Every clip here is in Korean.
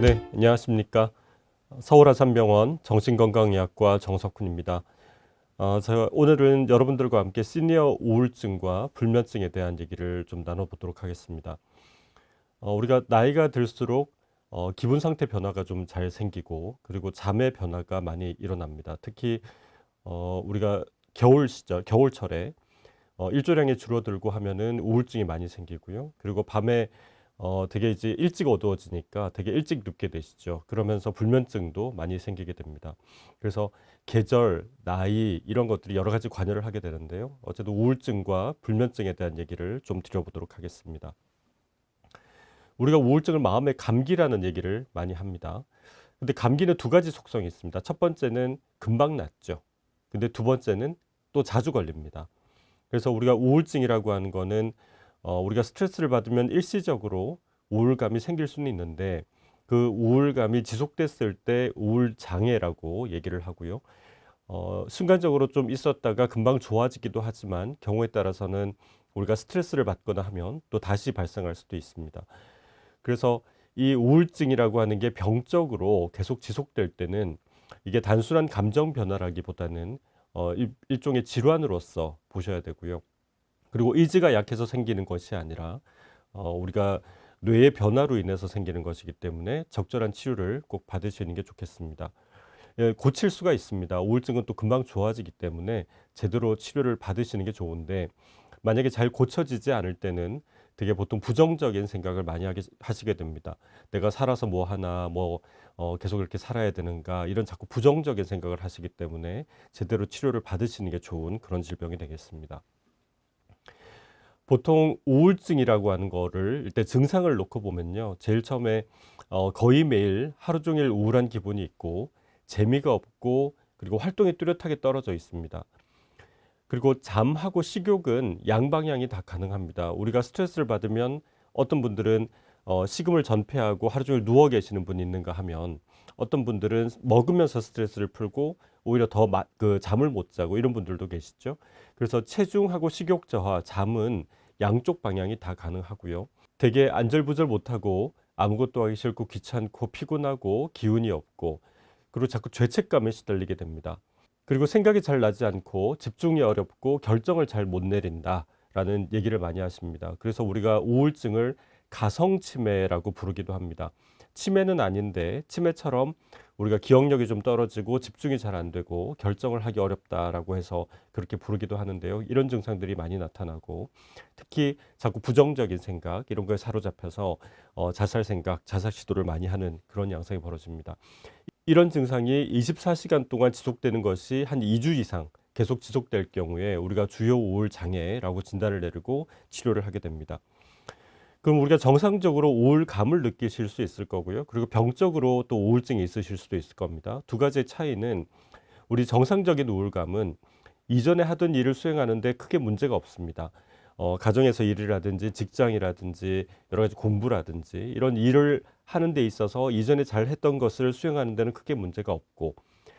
네, 안녕하십니까. 서울아산병원 정신건강의학과 정석훈입니다. 어, 제가 오늘은 여러분들과 함께 시니어 우울증과 불면증에 대한 얘기를 좀 나눠보도록 하겠습니다. 어, 우리가 나이가 들수록 어, 기분 상태 변화가 좀 잘 생기고 그리고 잠의 변화가 많이 일어납니다. 특히 어, 우리가 겨울 시절, 겨울철에 어, 일조량이 줄어들고 하면은 우울증이 많이 생기고요. 그리고 밤에 어, 되게 이제 일찍 어두워지니까 되게 일찍 눕게 되시죠. 그러면서 불면증도 많이 생기게 됩니다. 그래서 계절, 나이 이런 것들이 여러 가지 관여를 하게 되는데요. 어쨌든 우울증과 불면증에 대한 얘기를 좀 드려보도록 하겠습니다. 우리가 우울증을 마음의 감기라는 얘기를 많이 합니다. 근데 감기는 두 가지 속성이 있습니다. 첫 번째는 금방 낫죠. 근데 두 번째는 또 자주 걸립니다. 그래서 우리가 우울증이라고 하는 거는 어, 우리가 스트레스를 받으면 일시적으로 우울감이 생길 수는 있는데 그 우울감이 지속됐을 때 우울 장애라고 얘기를 하고요. 어, 순간적으로 좀 있었다가 금방 좋아지기도 하지만 경우에 따라서는 우리가 스트레스를 받거나 하면 또 다시 발생할 수도 있습니다. 그래서 이 우울증이라고 하는 게 병적으로 계속 지속될 때는 이게 단순한 감정 변화라기보다는 어, 일, 일종의 질환으로서 보셔야 되고요. 그리고 의지가 약해서 생기는 것이 아니라 어, 우리가 뇌의 변화로 인해서 생기는 것이기 때문에 적절한 치료를 꼭 받으시는 게 좋겠습니다. 예, 고칠 수가 있습니다. 우울증은 또 금방 좋아지기 때문에 제대로 치료를 받으시는 게 좋은데 만약에 잘 고쳐지지 않을 때는 되게 보통 부정적인 생각을 많이 하게, 하시게 됩니다. 내가 살아서 뭐 하나, 뭐 어, 계속 이렇게 살아야 되는가 이런 자꾸 부정적인 생각을 하시기 때문에 제대로 치료를 받으시는 게 좋은 그런 질병이 되겠습니다. 보통 우울증이라고 하는 거를 일단 증상을 놓고 보면요. 제일 처음에 어, 거의 매일 하루 종일 우울한 기분이 있고 재미가 없고 그리고 활동이 뚜렷하게 떨어져 있습니다. 그리고 잠하고 식욕은 양방향이 다 가능합니다. 우리가 스트레스를 받으면 어떤 분들은 어, 식음을 전폐하고 하루 종일 누워 계시는 분이 있는가 하면 어떤 분들은 먹으면서 스트레스를 풀고 오히려 더 그 잠을 못 자고 이런 분들도 계시죠. 그래서 체중하고 식욕 저하, 잠은 양쪽 방향이 다 가능하고요. 되게 안절부절 못하고 아무것도 하기 싫고 귀찮고 피곤하고 기운이 없고 그리고 자꾸 죄책감에 시달리게 됩니다. 그리고 생각이 잘 나지 않고 집중이 어렵고 결정을 잘 못 내린다라는 얘기를 많이 하십니다. 그래서 우리가 우울증을 가성치매라고 부르기도 합니다. 치매는 아닌데 치매처럼 우리가 기억력이 좀 떨어지고 집중이 잘 안 되고 결정을 하기 어렵다라고 해서 그렇게 부르기도 하는데요. 이런 증상들이 많이 나타나고 특히 자꾸 부정적인 생각 이런 거에 사로잡혀서 어, 자살 생각, 자살 시도를 많이 하는 그런 양상이 벌어집니다. 이런 증상이 24시간 동안 지속되는 것이 한 2주 이상 계속 지속될 경우에 우리가 주요 우울 장애라고 진단을 내리고 치료를 하게 됩니다. 그럼 우리가 정상적으로 우울감을 느끼실 수 있을 거고요. 그리고 병적으로 또 우울증이 있으실 수도 있을 겁니다. 두 가지의 차이는 우리 정상적인 우울감은 이전에 하던 일을 수행하는데 크게 문제가 없습니다. 어, 가정에서 일이라든지 직장이라든지 여러 가지 공부라든지 이런 일을 하는 데 있어서 이전에 잘 했던 것을 수행하는 데는 크게 문제가 없고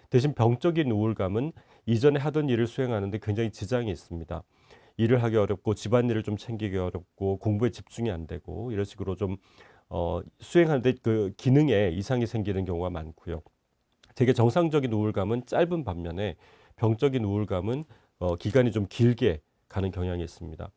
대신 병적인 우울감은 이전에 하던 일을 수행하는 데 굉장히 지장이 있습니다. 일을 하기 어렵고 집안일을 좀 챙기기 어렵고 공부에 집중이 안 되고 이런 식으로 좀 어, 수행하는데 그 기능에 이상이 생기는 경우가 많고요. 되게 정상적인 우울감은 짧은 반면에 병적인 우울감은 어, 기간이 좀 길게 가는 경향이 있습니다.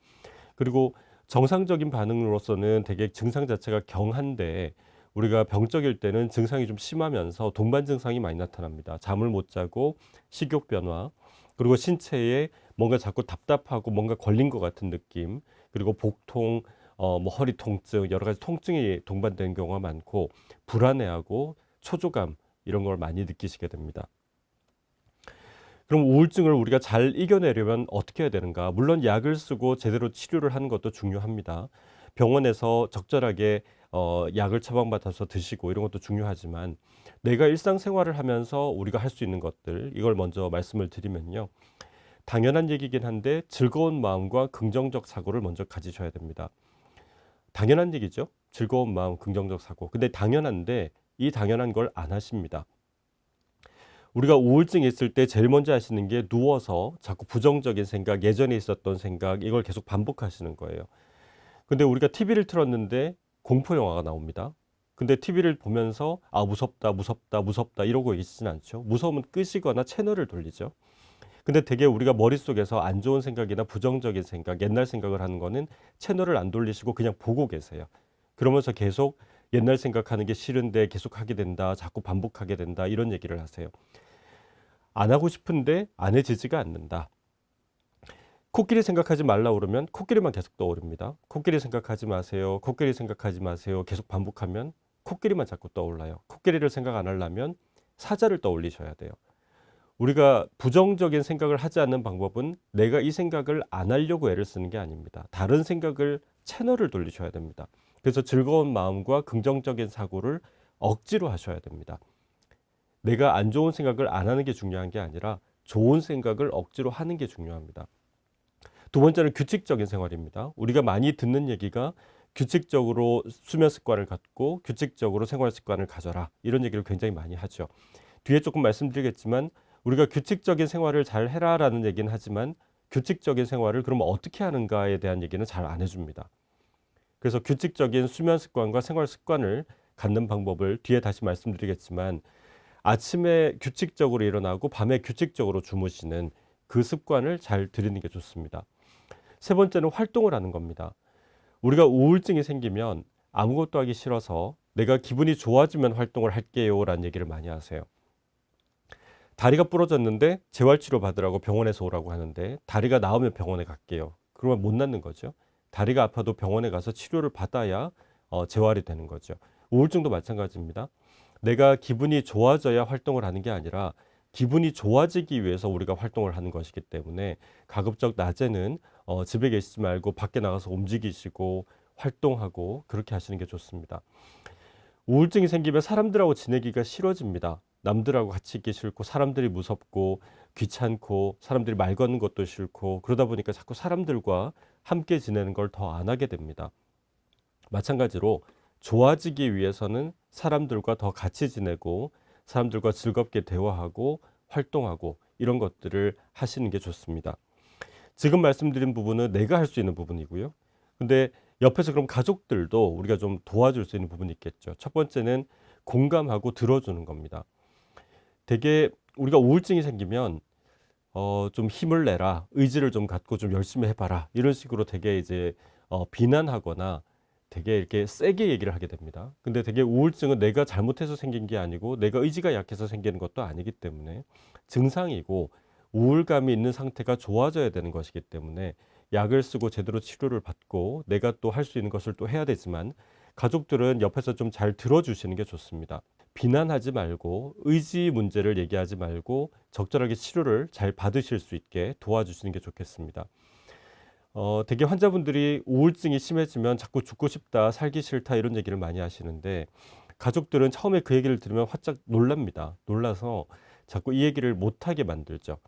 그리고 정상적인 반응으로서는 되게 증상 자체가 경한데 우리가 병적일 때는 증상이 좀 심하면서 동반 증상이 많이 나타납니다. 잠을 못 자고 식욕 변화, 그리고 신체에 뭔가 자꾸 답답하고 뭔가 걸린 것 같은 느낌, 그리고 복통, 어, 뭐 허리 통증, 여러 가지 통증이 동반되는 경우가 많고 불안해하고 초조감 이런 걸 많이 느끼시게 됩니다. 그럼 우울증을 우리가 잘 이겨내려면 어떻게 해야 되는가? 물론 약을 쓰고 제대로 치료를 하는 것도 중요합니다. 병원에서 적절하게 어, 약을 처방받아서 드시고 이런 것도 중요하지만 내가 일상생활을 하면서 우리가 할 수 있는 것들 이걸 먼저 말씀을 드리면요. 당연한 얘기긴 한데 즐거운 마음과 긍정적 사고를 먼저 가지셔야 됩니다. 당연한 얘기죠. 즐거운 마음, 긍정적 사고. 근데 당연한데 이 당연한 걸 안 하십니다. 우리가 우울증이 있을 때 제일 먼저 하시는 게 누워서 자꾸 부정적인 생각, 예전에 있었던 생각 이걸 계속 반복하시는 거예요. 근데 우리가 TV를 틀었는데 공포 영화가 나옵니다. 근데 TV를 보면서 아 무섭다 무섭다 무섭다 이러고 계시진 않죠. 무서우면 끄시거나 채널을 돌리죠. 근데 되게 우리가 머릿속에서 안 좋은 생각이나 부정적인 생각, 옛날 생각을 하는 거는 채널을 안 돌리시고 그냥 보고 계세요. 그러면서 계속 옛날 생각하는 게 싫은데 계속 하게 된다. 자꾸 반복하게 된다. 이런 얘기를 하세요. 안 하고 싶은데 안 해지지가 않는다. 코끼리 생각하지 말라 그러면 코끼리만 계속 떠오릅니다. 코끼리 생각하지 마세요. 코끼리 생각하지 마세요. 계속 반복하면 코끼리만 자꾸 떠올라요. 코끼리를 생각 안 하려면 사자를 떠올리셔야 돼요. 우리가 부정적인 생각을 하지 않는 방법은 내가 이 생각을 안 하려고 애를 쓰는 게 아닙니다. 다른 생각을 채널을 돌리셔야 됩니다. 그래서 즐거운 마음과 긍정적인 사고를 억지로 하셔야 됩니다. 내가 안 좋은 생각을 안 하는 게 중요한 게 아니라 좋은 생각을 억지로 하는 게 중요합니다. 두 번째는 규칙적인 생활입니다. 우리가 많이 듣는 얘기가 규칙적으로 수면 습관을 갖고 규칙적으로 생활 습관을 가져라. 이런 얘기를 굉장히 많이 하죠. 뒤에 조금 말씀드리겠지만 우리가 규칙적인 생활을 잘 해라라는 얘기는 하지만 규칙적인 생활을 그럼 어떻게 하는가에 대한 얘기는 잘 안 해줍니다. 그래서 규칙적인 수면 습관과 생활 습관을 갖는 방법을 뒤에 다시 말씀드리겠지만 아침에 규칙적으로 일어나고 밤에 규칙적으로 주무시는 그 습관을 잘 들이는 게 좋습니다. 세 번째는 활동을 하는 겁니다. 우리가 우울증이 생기면 아무것도 하기 싫어서 내가 기분이 좋아지면 활동을 할게요 라는 얘기를 많이 하세요. 다리가 부러졌는데 재활치료 받으라고 병원에서 오라고 하는데 다리가 나오면 병원에 갈게요. 그러면 못 낫는 거죠. 다리가 아파도 병원에 가서 치료를 받아야 어, 재활이 되는 거죠. 우울증도 마찬가지입니다. 내가 기분이 좋아져야 활동을 하는 게 아니라 기분이 좋아지기 위해서 우리가 활동을 하는 것이기 때문에 가급적 낮에는 어, 집에 계시지 말고 밖에 나가서 움직이시고 활동하고 그렇게 하시는 게 좋습니다. 우울증이 생기면 사람들하고 지내기가 싫어집니다. 남들하고 같이 있기 싫고 사람들이 무섭고 귀찮고 사람들이 말 거는 것도 싫고 그러다 보니까 자꾸 사람들과 함께 지내는 걸 더 안 하게 됩니다. 마찬가지로 좋아지기 위해서는 사람들과 더 같이 지내고 사람들과 즐겁게 대화하고 활동하고 이런 것들을 하시는 게 좋습니다. 지금 말씀드린 부분은 내가 할 수 있는 부분이고요. 근데 옆에서 그럼 가족들도 우리가 좀 도와줄 수 있는 부분이 있겠죠. 첫 번째는 공감하고 들어주는 겁니다. 되게 우리가 우울증이 생기면 어, 좀 힘을 내라, 의지를 좀 갖고 좀 열심히 해봐라 이런 식으로 되게 이제 어, 비난하거나 되게 이렇게 세게 얘기를 하게 됩니다. 근데 되게 우울증은 내가 잘못해서 생긴 게 아니고 내가 의지가 약해서 생기는 것도 아니기 때문에 증상이고 우울감이 있는 상태가 좋아져야 되는 것이기 때문에 약을 쓰고 제대로 치료를 받고 내가 또 할 수 있는 것을 또 해야 되지만 가족들은 옆에서 좀 잘 들어주시는 게 좋습니다. 비난하지 말고 의지 문제를 얘기하지 말고 적절하게 치료를 잘 받으실 수 있게 도와주시는 게 좋겠습니다. 어, 되게 환자분들이 우울증이 심해지면 자꾸 죽고 싶다, 살기 싫다 이런 얘기를 많이 하시는데 가족들은 처음에 그 얘기를 들으면 화짝 놀랍니다. 놀라서 자꾸 이 얘기를 못하게 만들죠.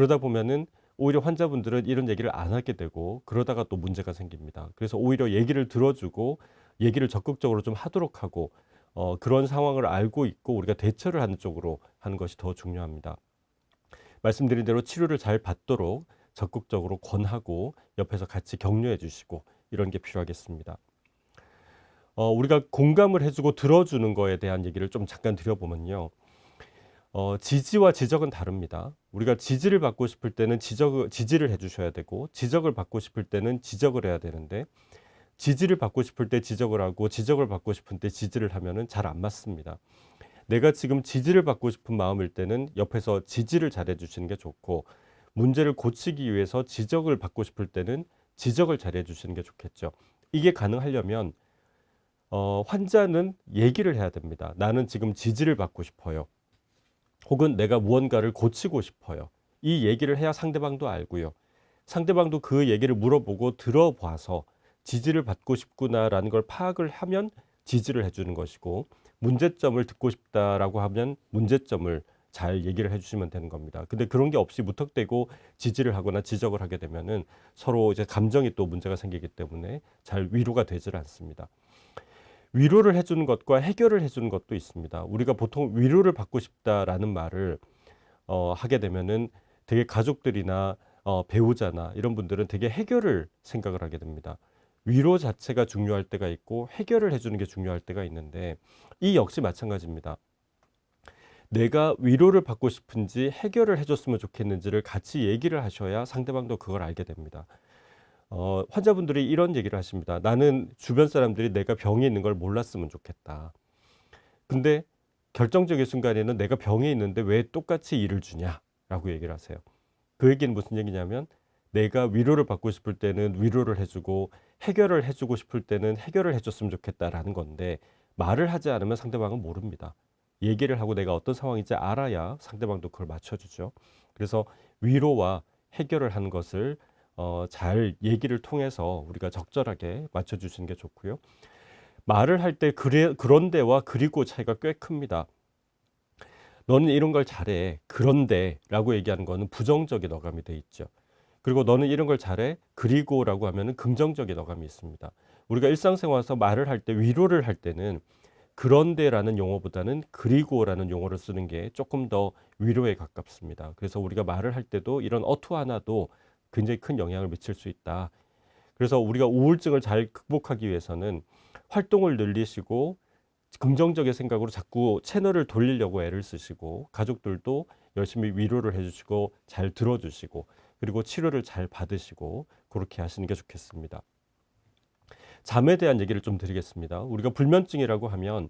그러다 보면은 오히려 환자분들은 이런 얘기를 안 하게 되고 그러다가 또 문제가 생깁니다. 그래서 오히려 얘기를 들어주고 얘기를 적극적으로 좀 하도록 하고 어, 그런 상황을 알고 있고 우리가 대처를 하는 쪽으로 하는 것이 더 중요합니다. 말씀드린 대로 치료를 잘 받도록 적극적으로 권하고 옆에서 같이 격려해 주시고 이런 게 필요하겠습니다. 어, 우리가 공감을 해주고 들어주는 거에 대한 얘기를 좀 잠깐 드려보면요. 어, 지지와 지적은 다릅니다. 우리가 지지를 받고 싶을 때는 지적, 지지를 해주셔야 되고 지적을 받고 싶을 때는 지적을 해야 되는데 지지를 받고 싶을 때 지적을 하고 지적을 받고 싶을 때 지지를 하면은 잘 안 맞습니다. 내가 지금 지지를 받고 싶은 마음일 때는 옆에서 지지를 잘 해 주시는 게 좋고 문제를 고치기 위해서 지적을 받고 싶을 때는 지적을 잘 해 주시는 게 좋겠죠. 이게 가능하려면 어, 환자는 얘기를 해야 됩니다. 나는 지금 지지를 받고 싶어요. 혹은 내가 무언가를 고치고 싶어요. 이 얘기를 해야 상대방도 알고요. 상대방도 그 얘기를 물어보고 들어봐서 지지를 받고 싶구나라는 걸 파악을 하면 지지를 해주는 것이고 문제점을 듣고 싶다라고 하면 문제점을 잘 얘기를 해주시면 되는 겁니다. 근데 그런 게 없이 무턱대고 지지를 하거나 지적을 하게 되면은 서로 이제 감정이 또 문제가 생기기 때문에 잘 위로가 되질 않습니다. 위로를 해주는 것과 해결을 해주는 것도 있습니다. 우리가 보통 위로를 받고 싶다라는 말을 어, 하게 되면은 되게 가족들이나 어, 배우자나 이런 분들은 되게 해결을 생각을 하게 됩니다. 위로 자체가 중요할 때가 있고 해결을 해주는 게 중요할 때가 있는데 이 역시 마찬가지입니다. 내가 위로를 받고 싶은지 해결을 해줬으면 좋겠는지를 같이 얘기를 하셔야 상대방도 그걸 알게 됩니다. 어, 환자분들이 이런 얘기를 하십니다. 나는 주변 사람들이 내가 병이 있는 걸 몰랐으면 좋겠다. 근데 결정적인 순간에는 내가 병이 있는데 왜 똑같이 일을 주냐라고 얘기를 하세요. 그 얘기는 무슨 얘기냐면 내가 위로를 받고 싶을 때는 위로를 해주고 해결을 해주고 싶을 때는 해결을 해줬으면 좋겠다라는 건데 말을 하지 않으면 상대방은 모릅니다. 얘기를 하고 내가 어떤 상황인지 알아야 상대방도 그걸 맞춰주죠. 그래서 위로와 해결을 하는 것을 어, 잘 얘기를 통해서 우리가 적절하게 맞춰주시는 게 좋고요. 말을 할 때 그래 그런데와 그리고 차이가 꽤 큽니다. 너는 이런 걸 잘해. 그런데 라고 얘기하는 거는 부정적인 어감이 돼 있죠. 그리고 너는 이런 걸 잘해. 그리고 라고 하면은 긍정적인 어감이 있습니다. 우리가 일상생활에서 말을 할 때 위로를 할 때는 그런데라는 용어보다는 그리고라는 용어를 쓰는 게 조금 더 위로에 가깝습니다. 그래서 우리가 말을 할 때도 이런 어투 하나도 굉장히 큰 영향을 미칠 수 있다. 그래서 우리가 우울증을 잘 극복하기 위해서는 활동을 늘리시고 긍정적인 생각으로 자꾸 채널을 돌리려고 애를 쓰시고 가족들도 열심히 위로를 해주시고 잘 들어주시고 그리고 치료를 잘 받으시고 그렇게 하시는 게 좋겠습니다. 잠에 대한 얘기를 좀 드리겠습니다. 우리가 불면증이라고 하면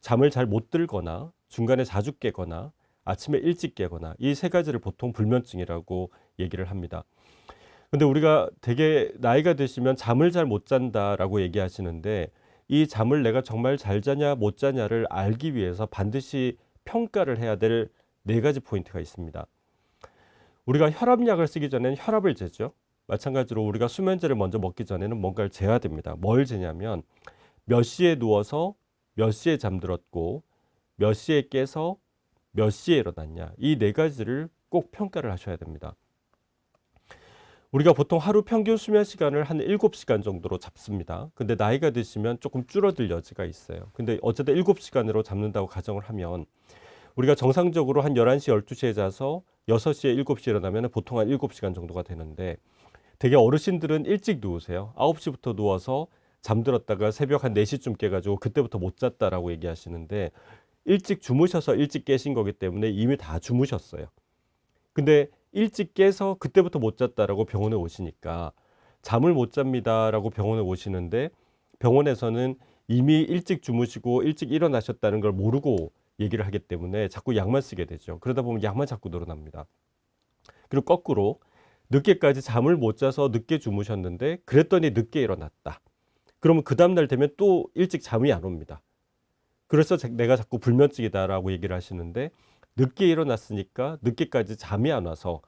잠을 잘 못 들거나 중간에 자주 깨거나 아침에 일찍 깨거나 이 세 가지를 보통 불면증이라고 얘기를 합니다. 근데 우리가 되게 나이가 드시면 잠을 잘 못 잔다라고 얘기하시는데 이 잠을 내가 정말 잘 자냐 못 자냐를 알기 위해서 반드시 평가를 해야 될 네 가지 포인트가 있습니다. 우리가 혈압약을 쓰기 전에는 혈압을 재죠. 마찬가지로 우리가 수면제를 먼저 먹기 전에는 뭔가를 재야 됩니다. 뭘 재냐면 몇 시에 누워서 몇 시에 잠들었고 몇 시에 깨서 몇 시에 일어났냐. 이 네 가지를 꼭 평가를 하셔야 됩니다. 우리가 보통 하루 평균 수면 시간을 한 7시간 정도로 잡습니다. 근데 나이가 드시면 조금 줄어들 여지가 있어요. 근데 어쨌든 7시간으로 잡는다고 가정을 하면 우리가 정상적으로 한 11시, 12시에 자서 6시에 7시에 일어나면 보통 한 7시간 정도가 되는데 되게 어르신들은 일찍 누우세요. 9시부터 누워서 잠들었다가 새벽 한 4시쯤 깨가지고 그때부터 못 잤다라고 얘기하시는데 일찍 주무셔서 일찍 깨신 거기 때문에 이미 다 주무셨어요. 근데 일찍 깨서 그때부터 못 잤다라고 병원에 오시니까 잠을 못 잡니다라고 병원에 오시는데 병원에서는 이미 일찍 주무시고 일찍 일어나셨다는 걸 모르고 얘기를 하기 때문에 자꾸 약만 쓰게 되죠. 그러다 보면 약만 자꾸 늘어납니다. 그리고 거꾸로 늦게까지 잠을 못 자서 늦게 주무셨는데 그랬더니 늦게 일어났다. 그러면 그 다음날 되면 또 일찍 잠이 안 옵니다. 그래서 내가 자꾸 불면증이다라고 얘기를 하시는데 늦게 일어났으니까 늦게까지 잠이 안 와서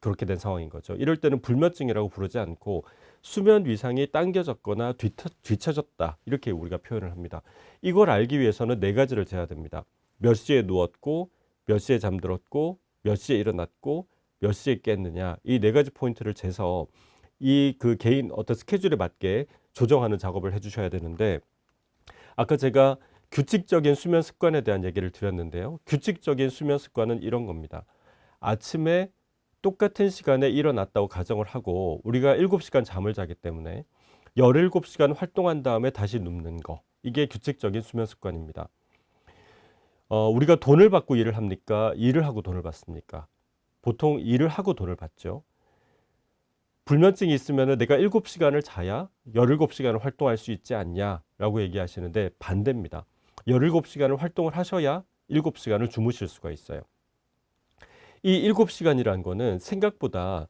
그렇게 된 상황인 거죠. 이럴 때는 불면증이라고 부르지 않고 수면 위상이 당겨졌거나 뒤터, 뒤쳐졌다 이렇게 우리가 표현을 합니다. 이걸 알기 위해서는 네 가지를 재야 됩니다. 몇 시에 누웠고 몇 시에 잠들었고 몇 시에 일어났고 몇 시에 깼느냐 이 네 가지 포인트를 재서 이 그 개인 어떤 스케줄에 맞게 조정하는 작업을 해주셔야 되는데 아까 제가 규칙적인 수면 습관에 대한 얘기를 드렸는데요. 규칙적인 수면 습관은 이런 겁니다. 아침에 똑같은 시간에 일어났다고 가정을 하고 우리가 7시간 잠을 자기 때문에 17시간 활동한 다음에 다시 눕는 거. 이게 규칙적인 수면 습관입니다. 어, 우리가 돈을 받고 일을 합니까? 일을 하고 돈을 받습니까? 보통 일을 하고 돈을 받죠. 불면증이 있으면 내가 7시간을 자야 17시간을 활동할 수 있지 않냐라고 얘기하시는데 반대입니다. 17시간을 활동을 하셔야 7시간을 주무실 수가 있어요. 이 7시간이라는 거는 생각보다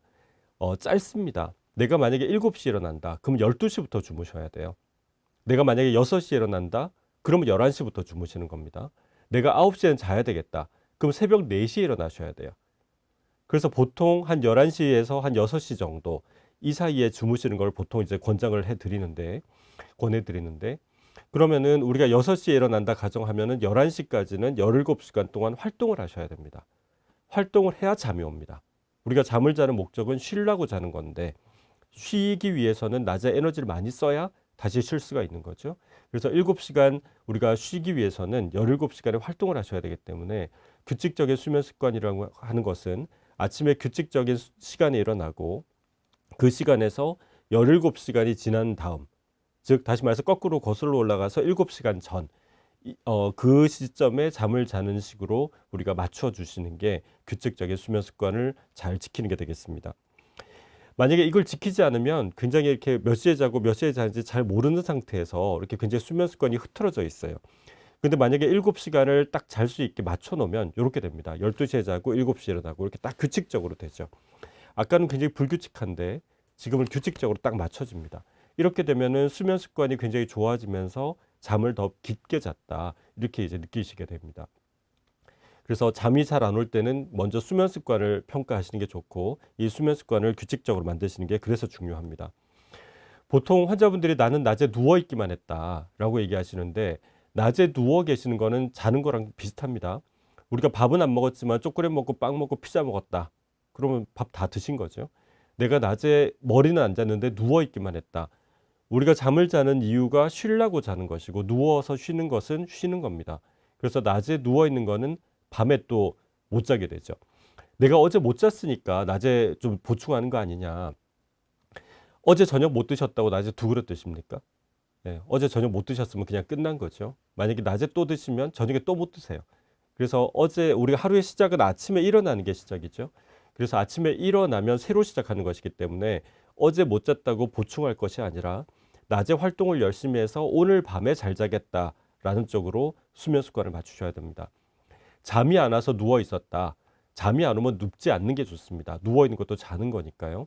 어, 짧습니다. 내가 만약에 7시에 일어난다. 그럼 12시부터 주무셔야 돼요. 내가 만약에 6시에 일어난다. 그러면 11시부터 주무시는 겁니다. 내가 9시에는 자야 되겠다. 그럼 새벽 4시에 일어나셔야 돼요. 그래서 보통 한 11시에서 한 6시 정도 이 사이에 주무시는 걸 보통 이제 권장을 해 드리는데 권해 드리는데 그러면은 우리가 6시에 일어난다 가정하면은 11시까지는 17시간 동안 활동을 하셔야 됩니다. 활동을 해야 잠이 옵니다. 우리가 잠을 자는 목적은 쉬려고 자는 건데 쉬기 위해서는 낮에 에너지를 많이 써야 다시 쉴 수가 있는 거죠. 그래서 7시간 우리가 쉬기 위해서는 17시간의 활동을 하셔야 되기 때문에 규칙적인 수면 습관이라고 하는 것은 아침에 규칙적인 시간에 일어나고 그 시간에서 17시간이 지난 다음 즉 다시 말해서 거꾸로 거슬러 올라가서 7시간 전 이- 어, 그 시점에 잠을 자는 식으로 우리가 맞춰 주시는 게 규칙적인 수면 습관을 잘 지키는 게 되겠습니다. 만약에 이걸 지키지 않으면 굉장히 이렇게 몇 시에 자고 몇 시에 자는지 잘 모르는 상태에서 이렇게 굉장히 수면 습관이 흐트러져 있어요. 근데 만약에 7시간을 딱 잘 수 있게 맞춰 놓으면 이렇게 됩니다. 12시에 자고 7시에 일어나고 이렇게 딱 규칙적으로 되죠. 아까는 굉장히 불규칙한데 지금은 규칙적으로 딱 맞춰집니다. 이렇게 되면은 수면 습관이 굉장히 좋아지면서 잠을 더 깊게 잤다. 이렇게 이제 느끼시게 됩니다. 그래서 잠이 잘 안 올 때는 먼저 수면 습관을 평가하시는 게 좋고 이 수면 습관을 규칙적으로 만드시는 게 그래서 중요합니다. 보통 환자분들이 나는 낮에 누워 있기만 했다라고 얘기하시는데 낮에 누워 계시는 거는 자는 거랑 비슷합니다. 우리가 밥은 안 먹었지만 초콜릿 먹고 빵 먹고 피자 먹었다. 그러면 밥 다 드신 거죠. 내가 낮에 머리는 안 잤는데 누워 있기만 했다. 우리가 잠을 자는 이유가 쉬려고 자는 것이고 누워서 쉬는 것은 쉬는 겁니다. 그래서 낮에 누워 있는 거는 밤에 또 못 자게 되죠. 내가 어제 못 잤으니까 낮에 좀 보충하는 거 아니냐. 어제 저녁 못 드셨다고 낮에 두 그릇 드십니까? 예, 어제 저녁 못 드셨으면 그냥 끝난 거죠. 만약에 낮에 또 드시면 저녁에 또 못 드세요. 그래서 어제 우리가 하루의 시작은 아침에 일어나는 게 시작이죠. 그래서 아침에 일어나면 새로 시작하는 것이기 때문에 어제 못 잤다고 보충할 것이 아니라 낮에 활동을 열심히 해서 오늘 밤에 잘 자겠다라는 쪽으로 수면 습관을 맞추셔야 됩니다. 잠이 안 와서 누워 있었다. 잠이 안 오면 눕지 않는 게 좋습니다. 누워 있는 것도 자는 거니까요.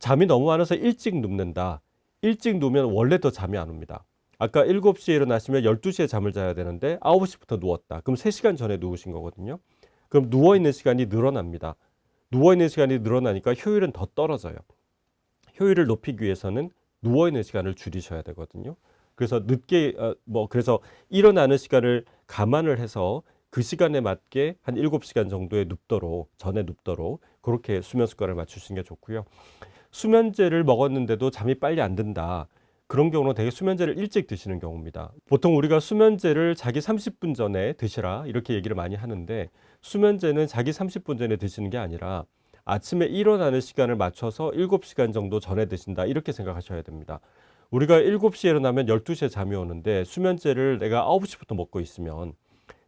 잠이 너무 안 와서 일찍 눕는다. 일찍 누우면 원래 더 잠이 안 옵니다. 아까 7시에 일어나시면 12시에 잠을 자야 되는데 9시부터 누웠다. 그럼 3시간 전에 누우신 거거든요. 그럼 누워 있는 시간이 늘어납니다. 누워 있는 시간이 늘어나니까 효율은 더 떨어져요. 효율을 높이기 위해서는 누워 있는 시간을 줄이셔야 되거든요. 그래서 늦게 어, 뭐 그래서 일어나는 시간을 감안을 해서 그 시간에 맞게 한 7시간 정도에 눕도록 전에 눕도록 그렇게 수면 습관을 맞추시는 게 좋고요. 수면제를 먹었는데도 잠이 빨리 안 든다. 그런 경우는 되게 수면제를 일찍 드시는 경우입니다. 보통 우리가 수면제를 자기 30분 전에 드시라 이렇게 얘기를 많이 하는데 수면제는 자기 30분 전에 드시는 게 아니라 아침에 일어나는 시간을 맞춰서 7시간 정도 전에 드신다 이렇게 생각하셔야 됩니다. 우리가 7시에 일어나면 12시에 잠이 오는데 수면제를 내가 9시부터 먹고 있으면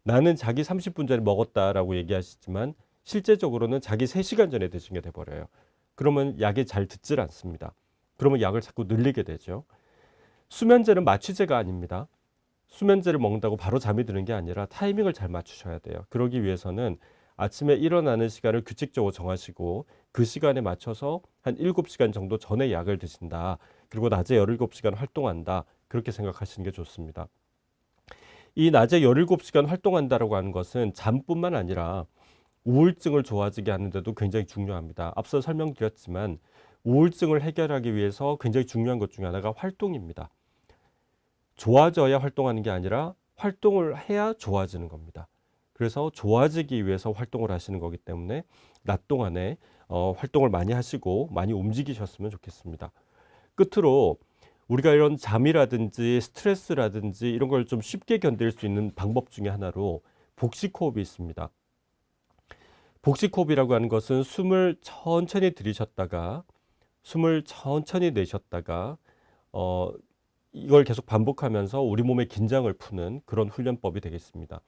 나는 자기 30분 전에 먹었다라고 얘기하시지만 실제적으로는 자기 3시간 전에 드신 게 돼버려요. 그러면 약이 잘 듣질 않습니다. 그러면 약을 자꾸 늘리게 되죠. 수면제는 마취제가 아닙니다. 수면제를 먹는다고 바로 잠이 드는 게 아니라 타이밍을 잘 맞추셔야 돼요. 그러기 위해서는 아침에 일어나는 시간을 규칙적으로 정하시고 그 시간에 맞춰서 한 7시간 정도 전에 약을 드신다. 그리고 낮에 17시간 활동한다. 그렇게 생각하시는 게 좋습니다. 이 낮에 17시간 활동한다라고 하는 것은 잠뿐만 아니라 우울증을 좋아지게 하는데도 굉장히 중요합니다. 앞서 설명드렸지만 우울증을 해결하기 위해서 굉장히 중요한 것 중에 하나가 활동입니다. 좋아져야 활동하는 게 아니라 활동을 해야 좋아지는 겁니다. 그래서 좋아지기 위해서 활동을 하시는 거기 때문에 낮 동안에 어, 활동을 많이 하시고 많이 움직이셨으면 좋겠습니다. 끝으로 우리가 이런 잠이라든지 스트레스라든지 이런 걸 좀 쉽게 견딜 수 있는 방법 중에 하나로 복식 호흡이 있습니다. 복식 호흡이라고 하는 것은 숨을 천천히 들이셨다가 숨을 천천히 내셨다가 어 이걸 계속 반복하면서 우리 몸의 긴장을 푸는 그런 훈련법이 되겠습니다.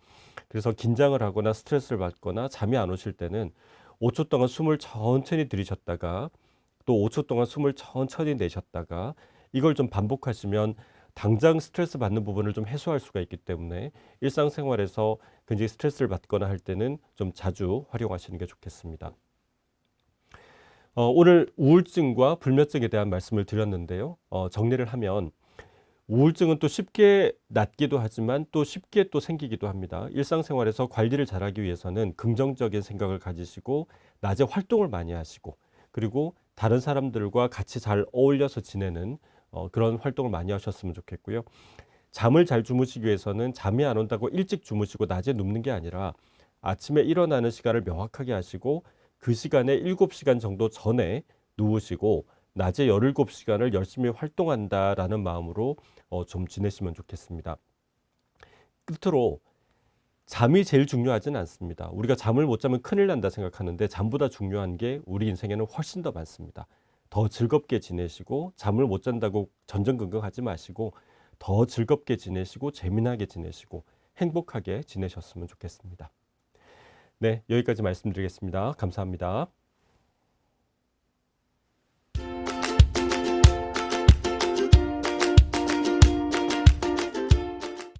그래서 긴장을 하거나 스트레스를 받거나 잠이 안 오실 때는 5초 동안 숨을 천천히 들이셨다가 또 5초 동안 숨을 천천히 내셨다가 이걸 좀 반복하시면 당장 스트레스 받는 부분을 좀 해소할 수가 있기 때문에 일상생활에서 굉장히 스트레스를 받거나 할 때는 좀 자주 활용하시는 게 좋겠습니다. 어, 오늘 우울증과 불면증에 대한 말씀을 드렸는데요. 어, 정리를 하면 우울증은 또 쉽게 낫기도 하지만 또 쉽게 또 생기기도 합니다. 일상생활에서 관리를 잘하기 위해서는 긍정적인 생각을 가지시고 낮에 활동을 많이 하시고 그리고 다른 사람들과 같이 잘 어울려서 지내는 어, 그런 활동을 많이 하셨으면 좋겠고요. 잠을 잘 주무시기 위해서는 잠이 안 온다고 일찍 주무시고 낮에 눕는 게 아니라 아침에 일어나는 시간을 명확하게 하시고 그 시간에 7시간 정도 전에 누우시고 낮에 17시간을 열심히 활동한다라는 마음으로 어, 좀 지내시면 좋겠습니다. 끝으로 잠이 제일 중요하지는 않습니다. 우리가 잠을 못 자면 큰일 난다 생각하는데 잠보다 중요한 게 우리 인생에는 훨씬 더 많습니다. 더 즐겁게 지내시고 잠을 못 잔다고 전전긍긍하지 마시고 더 즐겁게 지내시고 재미나게 지내시고 행복하게 지내셨으면 좋겠습니다. 네, 여기까지 말씀드리겠습니다. 감사합니다.